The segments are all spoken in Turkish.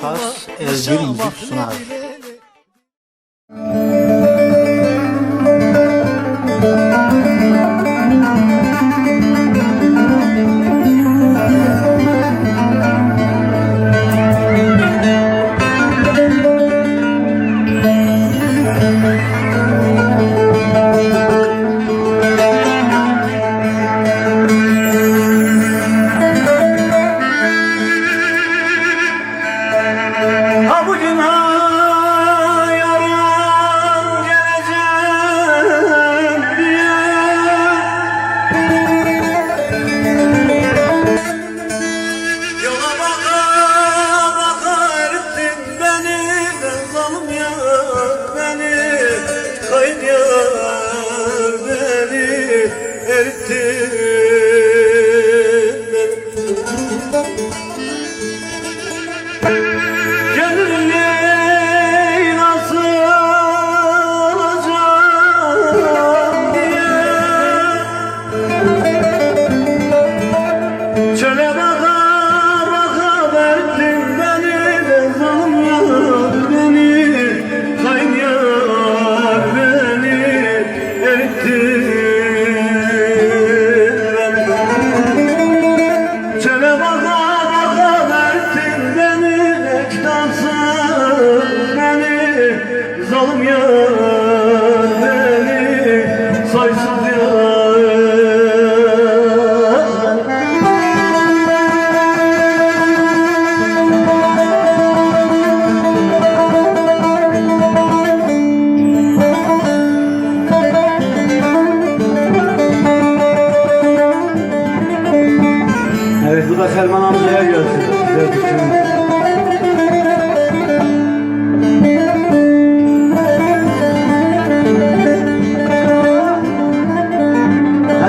Kars, Erbil, Vücut sunar. Hasan amcaya gelsin. Size düşünün.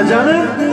Heyecanı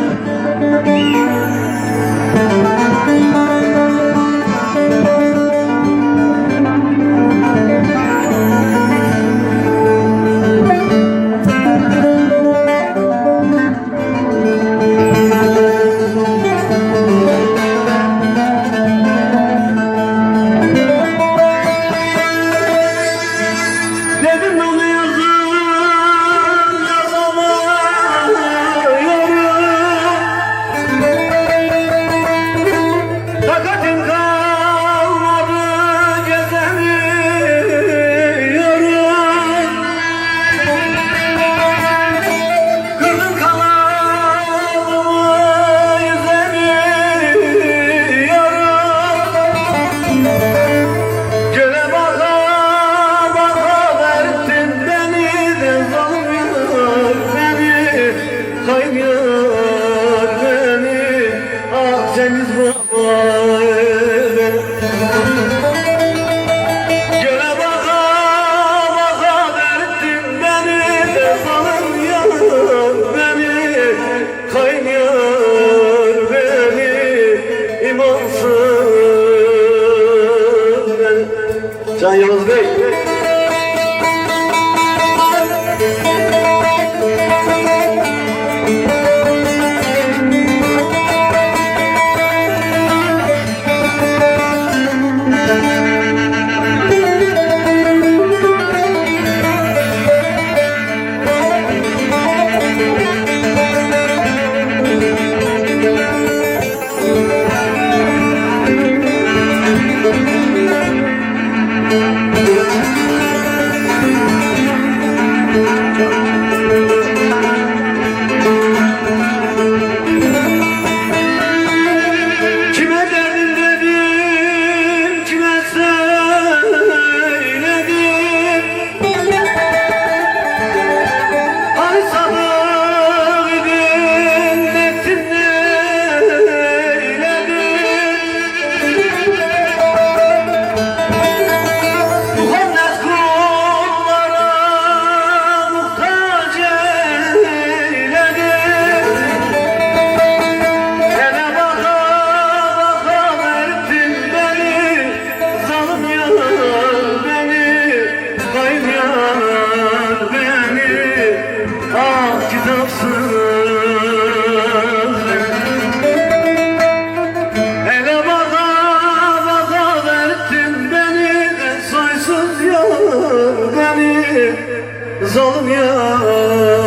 zalim yar